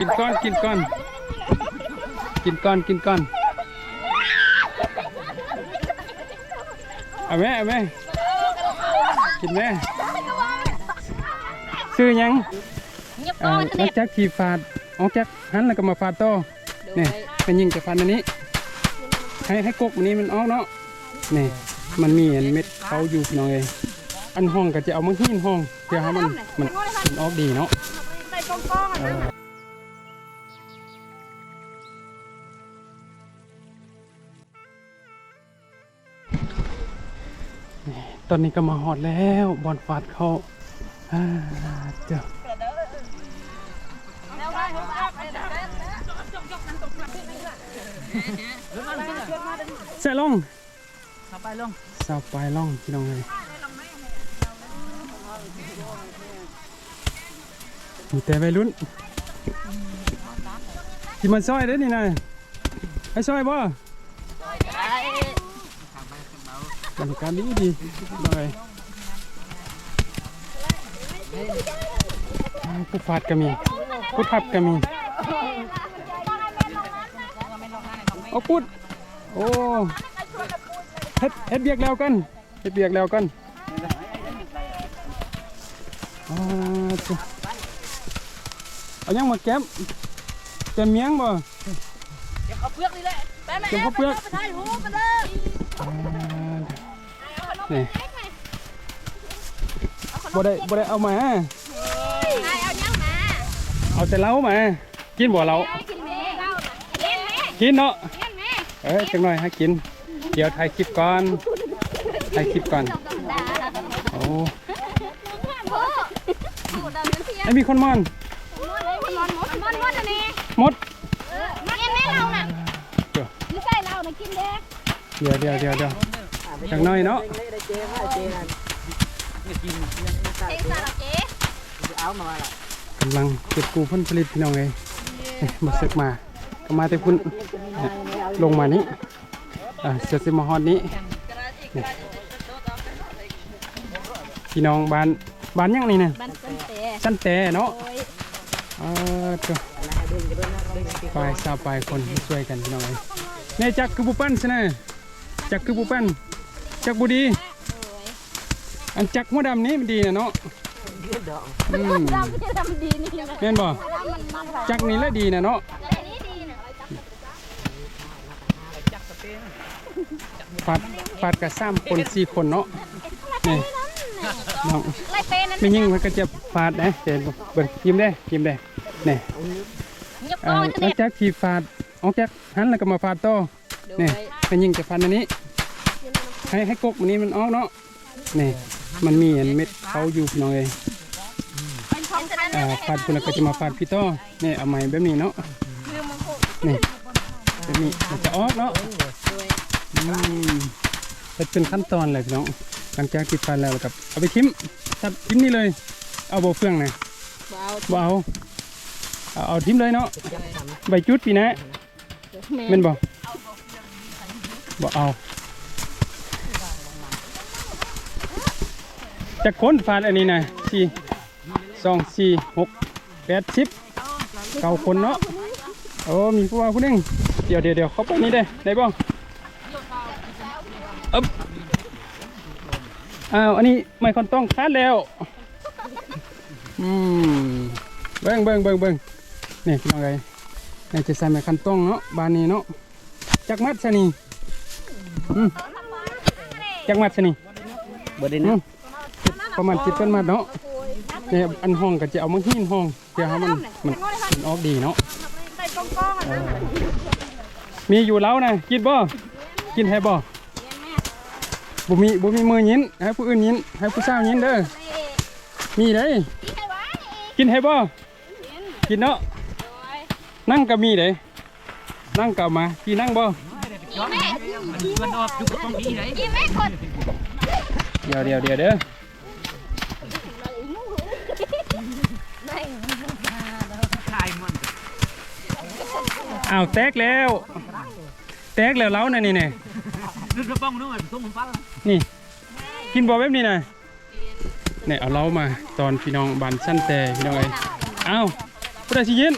กินก้อนกินก้อน กินก้อนกินก้อนเอาแม่เอาแม่กินแม่ซื้อหยังเงียบอ่าก่อนนอกจากขี่ฟาดออกจากหันแล้วก็มาฟาดต่อนี่เป็นยิงจะฟันอันนี้ ให้ให้กกอันนี้มันออกเนาะนี่มันมีอันเม็ดเขาอยู่พี่น้องเอยอันห้องก็จะเอามาหินห้องเพื่อให้มันมันมันออกดีเนาะใส่กองกองอะ ตอนนี้ก็มาหอดแล้วบอลฟาดเขาเจ้าเสร็จลงเอาไปลงสาวปล่องพี่น้องเลยมีแต่วัยรุ่นที่มันซอยเด้นี่นายให้ซอยบ่ บรรยากาศดีดีเลยผู้ฟาดก็มีผู้ทับก็มีโอ้ปุดโอ้เฮ็ดเฮ็ดเบียกแล้วกันเฮ็ดเบียกแล้วกันเอายังมาแก้มแก้มเมียงบ่เดี๋ยวเขาเปลือกนี่แหละไปไหมเก็บข้าวเปลือกไปถ่ายรูปกันเด้ออ่า นี่บ่ได้บ่ได้เอามานายเอายังมาเอาแต่เหล้ามา กินบ่เหล้ากินแม่เล่าเล่นแม่กินเนาะเล่นแม่เอ้ยจังหน่อยให้กิน เดี๋ยวถ่ายคลิปก่อนถ่ายคลิปก่อนโอ้พ่อพูดดังนั้นเสียไอ้มีคนมอนมอนมอนมอนมอนมอนอันนี้หมดมอนแม่เราน่ะเดี๋ยวไม่ใช่เราน่ะกินเด้เดี๋ยวเดี๋ยวเดี๋ยวเดี๋ยว จังหน่อยเนาะได้เจ๊ว่าเจ๊นั่นนี่กินยังไม่ใช่เองซาลาเจ๊เอามาละกำลังเก็บกูผลผลิตพี่น้องเลยเอ๊ะมาซึกมาก็มาแต่พุ่นเนี่ยลงมานี้อ่าเสือสิมาฮอดนี้นี่พี่น้องบ้านบ้านยังนี่นะบันเซนเตสั้นแต่เนาะโอ้ยเออเจ้าปลายสาวปลายคนมาช่วยกันพี่น้องเลยแน่จักคือบุปั้นใช่ไหมจักคือบุปั้น จักบุดีอันจักหัวดำนี้มันดีนะเนาะอืมเราไม่ได้ทำดีนี่นะแม่นบ่มันมันแบบจักนี้แหละดีนะเนาะนี้ดีนะฟาดฟาดกับสามคนสี่คนเนาะนี่น้องไล่เปนั่นไม่ยิ่งมันก็จะฟาดนะเดี๋ยวเบิ่งยิ้มได้ยิ้มได้นี่เงียบอ่าก่อนหลังจากที่ฟาดออกจากหันแล้วก็มาฟาดต่อนี่ไม่ยิ่งจะฟันอันนี้ ให้ให้กกอันนี้มันออกเนาะนี่ มันมีอันเม็ดเขาอยู่พี่น้องเองเป็นของฉะนั้นอ่าฟาดคุณแล้วก็จะมาฟาดพี่ต่อนี่เอาใหม่แบบนี้เนาะนี่แบบนี้มันจะออกเนาะอืมเป็นเป็นขั้นตอนเลยพี่น้องหลังจากที่ฟาดแล้วแล้วกับเอาไปทิ้มทับทิ้มนี่เลย เอาโบเฟืองนะบ่เอาเอาเอาทิ้มเลยเนาะใบจุดปีนะแม่นบ่บ่เอา จะค้นฟาดอันนี้นะสี่สองสี่หกแปดสิบเก้าคนเนาะโอ้มีผู้ว่าผู้หนึงเดี๋ยวเดี๋ยวเดี๋ยวเข้าไปนี่ได้ได้บ่อึ๊บอ้าวอันนี้ไม่คอนต้องคาดแล้วอืมเบิ่งเบิ่งเบิ่งเบิ่งนี่พี่น้องไงนี่จะใส่ไม้คันต้องเนาะบานนี้เนาะจักมัดซะนี่อืมจักมัดซะนี่บ่ได้อืนะมประมาณจิตต้นมัดเนาะเนี่ยอันห้องก็จะเอามาหินห้องเพื่อให้มันมันมันออกดีเนาะใส่กองกองอะมีอยู่แล้วนะกินบ่กินให้บ่บ่มีบ่มีมือยินให้ผู้อื่นยินให้ผู้สาวยินเด้อมีเด้ยกินให้บ่กินเนาะนั่งก็มีเด้นั่งก็เอามาที่นั่งบ่มันออกอยู่กับตรงนี้ไหนกินแม่คนเดี๋ยวเดี๋ยวเดี๋ยวเด้อ อ้าวแตกแล้ว แตกแล้วแล้วนะนี่เนี่ยนึกกระป๋องนู้นตุ้มฟ้านี่ กินบ่แบบนี้นะเนี่ยเอาเล้ามาตอนพี่น้องบานสั้นแต่พี่น้องเอ้อ้าวผู้ใดสิยิน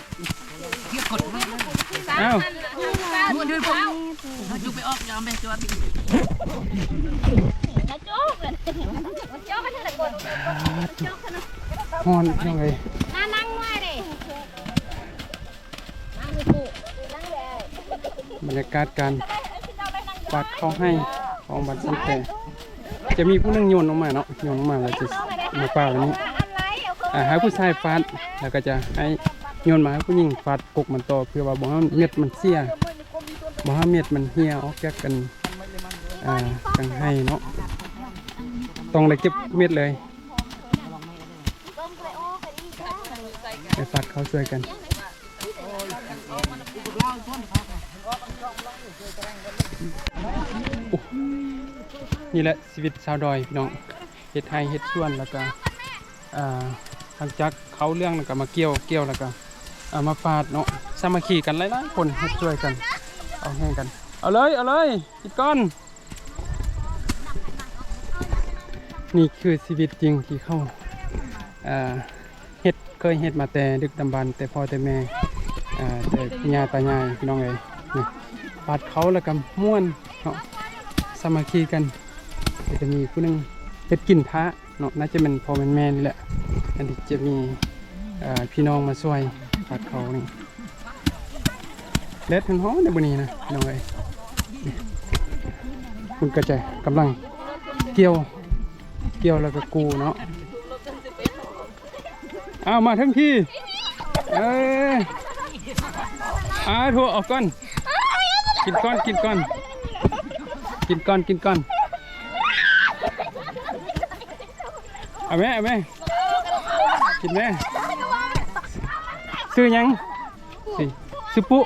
เทียบกดไม่ได้อ้าวดูดูพวกดูไปออกยอมไปจวบแล้วโจ๊กเลยโจ๊กไม่ใช่แต่กดฮอนพี่น้องเอ้ยน่านั่ง รรยากาศการปัดเข้าให้ของบัตรสันแต่จะมีผู้นึงโยนลงมาเนาะโยนลงมาแล้วจะมาเปล่าแบบนี้อ่าให้ผู้ชายฟาดแล้วก็จะให้โยนมาให้ผู้หญิงฟาดกกมันต่อเพื่อว่าบ่ให้เม็ดมันเสียบ่ให้เม็ดมันเหี่ยออกจากกันอ่าจังให้เนาะต้องเลยเก็บเม็ดเลยไปฟาดเขาช่วยกันอ นี่แหละชีวิตชาวดอยพี่น้องเฮ็ดไทยเฮ็ดสวนแล้วก็อ่าหลังจากเขาเรื่องแล้วก็มาเกี่ยวเกี่ยวแล้วก็เอามาฟาดเนาะสามัคคีกันหลายๆคนเฮ็ดช่วยกันเอาแห้งกัน เอาเลยเอาเลยกิดก้อนนี่คือชีวิตจริงที่เข้าอ่าเฮ็ดเคยเฮ็ดมาแต่ดึกดำบรรแต่พ่อแต่แม่อ่าแต่ปู่ย่าตายายพี่น้องเอ้ย นี่ฟาดเขาแล้วก็ม่วนเนาะสมัคคีกันจะมีผู้หนึงเฮ็ดกินพระเนาะน่าจะเป็นพอเป็นแม่นี่แหละ อันนี้จะมีพี่น้องมาช่วยปัดเขานี่เล็ดทั้งห้องในบนนี้นะน้องเอ้ยคุณก็จะกำลังเกี่ยวเกี่ยวแล้วก็กูเนาะเอามาทั้งพี่เอ้ยอาโทรออกก่อน กินก้อนกินก้อน กินก้อนกินก้อนเอาแม่เอาแม่กินแม่ซื้อยังสิซื้อปุ๊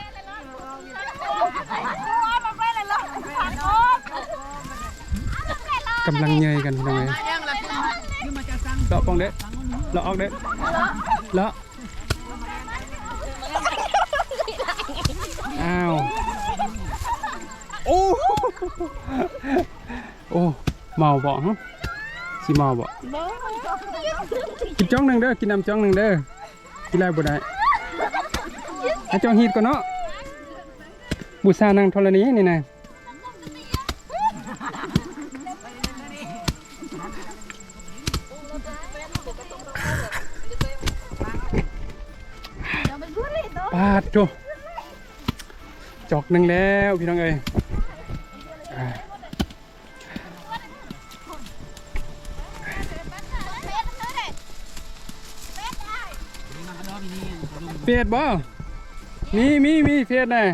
กำลังเยยกันพี่น้องเลาะปองเด้เลาะออกเด้เลาะอ้าว โอ้เมาบ่ฮะสิเมาบ่กินจ้องหนึ่งเด้อกินน้ำจ้องหนึ่งเด้อกินอะไรบ่ได้ให้จ้องฮีดก่อนเนาะบูชานังธรณีนี่นะปาดโจจอกหนึ่งแล้วพี่น้องเอ้ย เฟียดบ่มีมีมีเฟียดน่ะ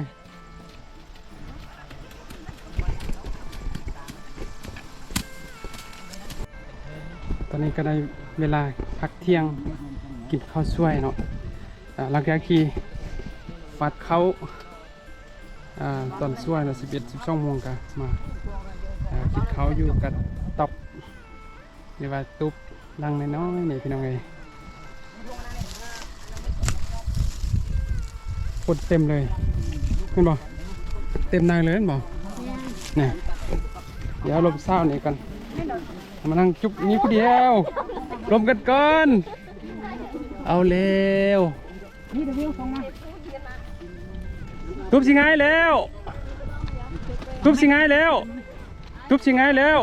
ตอนนี้ก็ได้เวลาพักเที่ยงกินข้าวช่วยเนาะหลังจากที่ฟัดเขาอ่าตอนช่วยเนาะสิบเอ็ดสิบสองโมงกันมาากินเขาวอยู่กับตบเรียกว่าตุ๊บลังน้อยๆนี่พี่น้องเอ้ ยคนเต็มเลยเห็นบ่เต็มนายเลยเห็นบ่นี่เดี๋ยวลมเศร้านี่กันมานั่งจุบนี้ผู้เดียวลมกันก่อนเอาเร็วทุบสิง่ายแล้วทุบสิง่ายแล้วทุบสิง่ายแล้ว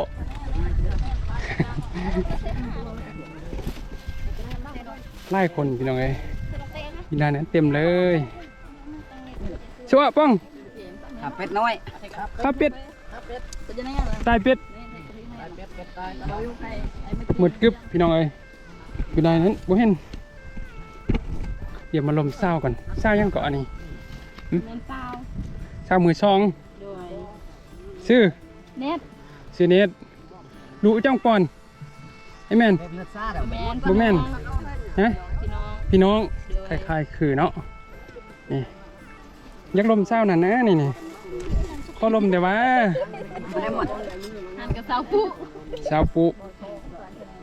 ไล่คนพี่น้องเอ้ยมีนานนั้นเต็มเลย ชัวป้องขับเป็ดน้อยข้าเป็ดตายเป็ดหมดกึบพี่น้องเอ้ยอยู่ในนั้นบ่เห็นเดี๋ยวมาลมเศร้ากันเศร้ายังเกาะอันนี้เงินเปล่าเศร้ามือซองโดยชื่อเน็ตชื่อเนตรู้จ้องปอนไอ้แม่นเป็ดเลือดซ่าเดี๋ยวแมนบ่แม่นฮะพี่น้องพี่น้องคล้ายๆคือเนาะนี่ ยักลมเศร้านั่นนะนี่นี่ข้อลมเดี๋ยวว่าไม่ได้หมดหันกับสาวปุ๊ชาวปุ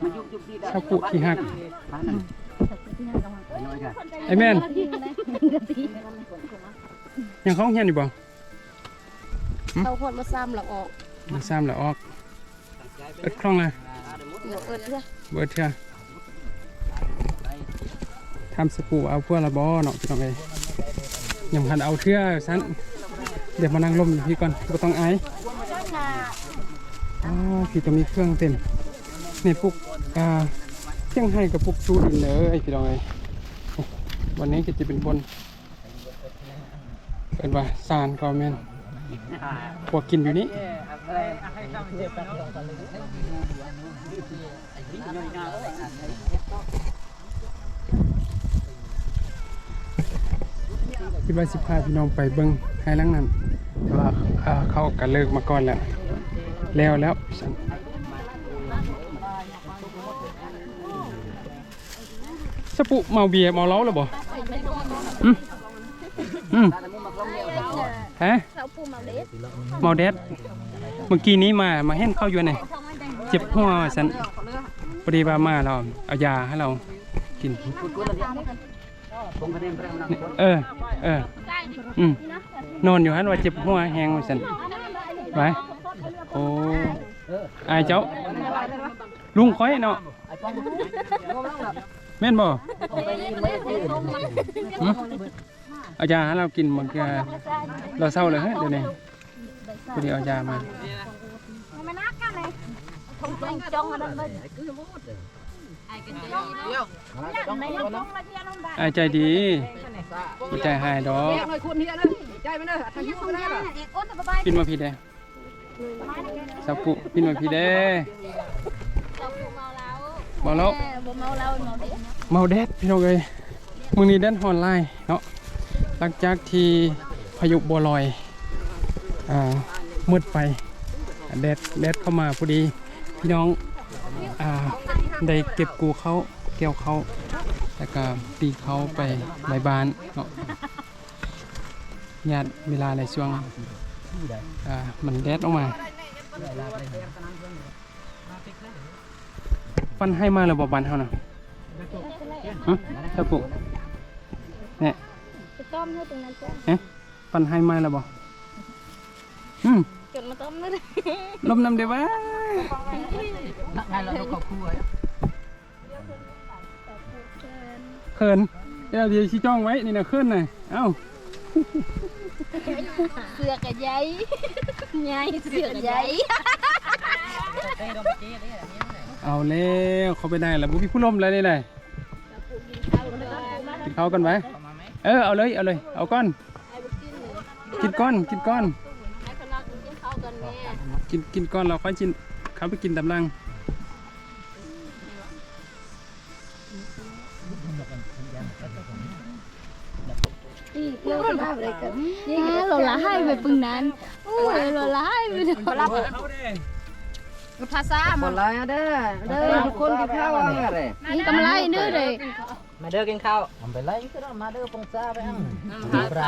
มันยุบยุบดีชาวปุที่หักบ้านนั่นน้อยกันไอ้แม่นยังเขาเฮียนอยู่บ่เขาคนมาซ้ำหลักออกมาซ้ำแล้วออกเอิดคล่องเลยเดี๋ยวเอิดเพื่อเบิดเถอะทำสปูเอาเพื่อละบอเนาะพี่น้องเอ้ ยยังพันเอาเทื่อซันเดี๋ยวมานั่งลมอยู่พี่ก่อนบ่ต้องอายอ๋อพี่ต้องมีเครื่องเต็มนี่ปลุกอ่าเที่ยงให้กับปลุกซูดินเลยพี่น้องเอ้ยวันนี้ก็จะเป็นคนเป็นว่าซานก็แม่นพวกกินอยู่นี่ คิดว่าสิพาพี่น้องไปเบิ้งให้ลังนั้นว่าเขาก็เลิกมาก่อนแล้วแล้วแล้วฉันสปุเมาเบียร์เมาเล้าแล้วบ่อืมอืมฮะเมาเล็ดเมาแดดเมื่อกี้นี้มา มาเห็นเข้าอยู่ไหนเจ็บหัวฉันพอดีว่ามาเราเอายาให้เรากิน เออ เอออืมนอนอยู่ฮันว่าเจ็บหัวแหงว่าซั่นไปโอ้อายเจ้า ลุงค่อยเนาะแม่นบ่หึเอายาให้เรากินมันก็เราเศร้าเลยเฮ้ยเดี๋ยวนี้พอดีเอายามามานักกัน เลยทงจงจงอันนั้นเลยไอ้กันจงเดียวนั่นในน้องมาเที่ยวน้องได้อายใจดีบ่ใจหายดอกหน่อยคุณเฮียนะใจมันเด้อทางยี่ยุสุบนได้ยาป่ะเอกอ้นสบายปินมาพี่เด้สับปุปินมาพี่เด้เราปูเมาแล้วบ่แล้วบ่เมาแล้วเมาเด็ดเมาแดดพี่น้องเอ้ยมื้อนี้แดดฮอนไลน์เนาะหลังจากที่พายุบัวลอยอ่ามืดไปแดดแดดเข้ามาพอดี พี่น้องอ่า ได้เก็บกูเขาเกี่ยวเขาแล้วก็ตีเขาไปใบบานเนาะญาติเวลาในช่วงอ่ามันแดดออกมา ฟันให้มาแล้วบ่บานเฮานะฮะตะปุเนี่ยจะต้มให้ตรงนั้นจ้ะเอ๊ะฟันให้มาแล้วบ่อืมจนมาต้มนั่นลมน้ำเดียววะงา เราต้องขอบคุณเขินเดี๋ยวเดี๋ยวชี้จ้องไว้นี่นะขึ้นน่ะเอ้าเสือกับยัยยัยเสือกับยัยเอาแล้วเขาไปได้แล้วบุพี่ผู้ลมแล้วนี่เลยกินข้าวกันไหมเออเอาเลยเอาเลยเอาก้อนกินก้อนกินก้อนให้พนักกินข้าวกันแม่กินกินก้อนเราค่อยกินเขาไปกินตำลัง เราละให้ไปปึงนั้นโอ้ยเราละให้ไปเดี๋ยวรับภาษาหมมาดแล้วเด้อเด้อทุกคนกินข้าวอะไรนี่กำไรเนื้อเลยมาเด้อกินข้าวทำไปไรก็ต้องมาเด้อปงซาไปอะไรไร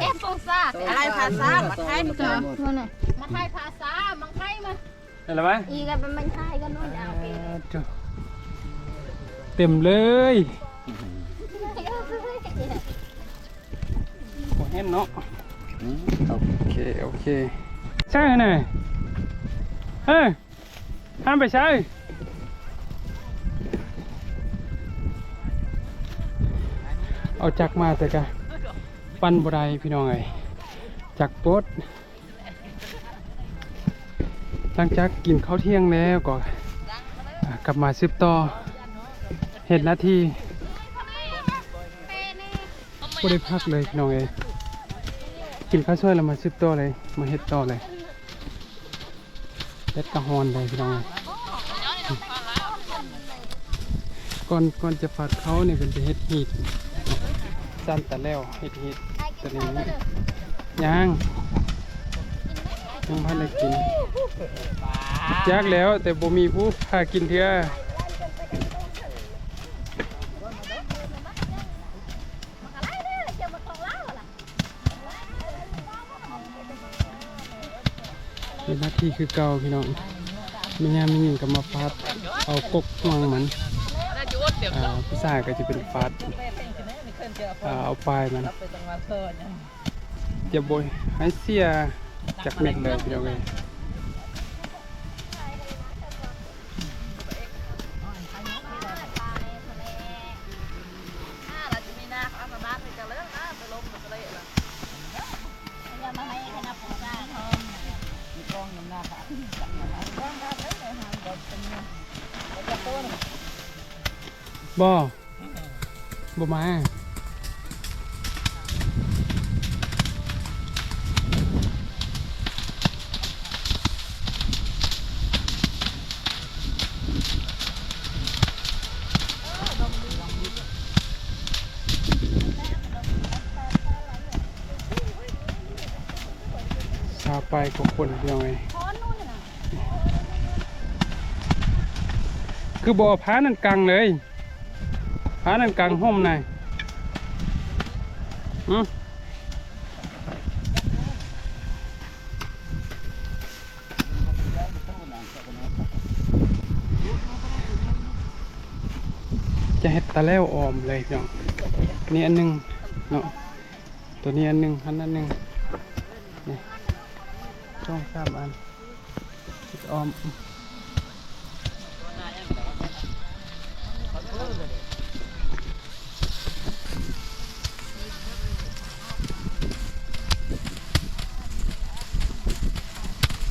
แก้มปงซาอะไรภาษามาไทยมาก่อนมาไทยภาษามังไทยมาเห็นไหมอีกันเป็นมังไทยกันนู่นเอาไปเต็มเลยโอ้ เห็นเนาะโอเค โอเคใช่ไหมเฮ้ยห้ามไปใช่เอาจักรมาแต่กะปั้นบไดพี่น้องไอ้จักรโป๊ดหลังจากกินข้าวเที่ยงแล้วก็อ่ากลับมาซืบต่อเห็ดหน้าที่บ่ได้พักเลยพี่น้องเอย กินข้าวช่วยแล้วมาซืบต่อเลย มาเฮ็ดต่อเลยเฮ็ดกระหอนเลยพี่น้องก่อนก่อนจะผัดเขาเนี่ยเป็นจะเฮ็ดฮีดสั้นแต่แล้วเฮ็ดฮีดตัวนี้ยังยังพันได้กินยากแล้วแต่บ่มีผู้พากินเทื่อ ที่คือเก่าพี่น้องไม่ยานมีหญิงกับมาฟาดเอากกวางมันพี่สายก็จะเป็นฟาดเอาปลายมันจะโบยให้เสียจากเม็ดเลยพี่น้องเลย บ่บ่มาชาไปกว่าคนเดียวไงค้อนนู่นน่ะคือบ่อพานั่นกลางเลย พานั่นกลางห่มนอืมจะเฮ็ดตะแล้วออมเลยพี่น้องนี่อันหนึงเนาะตัวนี้อันหนึงอันนั้นหนึงนี่ช่องสามอันออม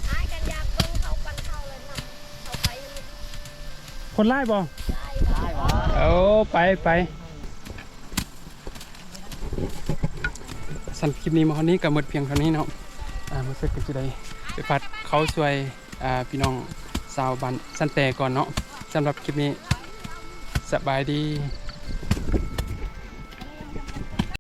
ไอ้กันอยากเบิ่งเขาปันเขาเลยนำเขาไปมัน คนไล่บ่เอาไปไปสันคลิปนี้มาคนนี้กับหมดเพียงเท่านี้เนาะอ่ามาเสร็จกันจุดใดไปพัดเขาสวยอ่าพี่น้องสาวบันสันแต่ก่อนเนาะสำหรับคลิปนี้สบายดี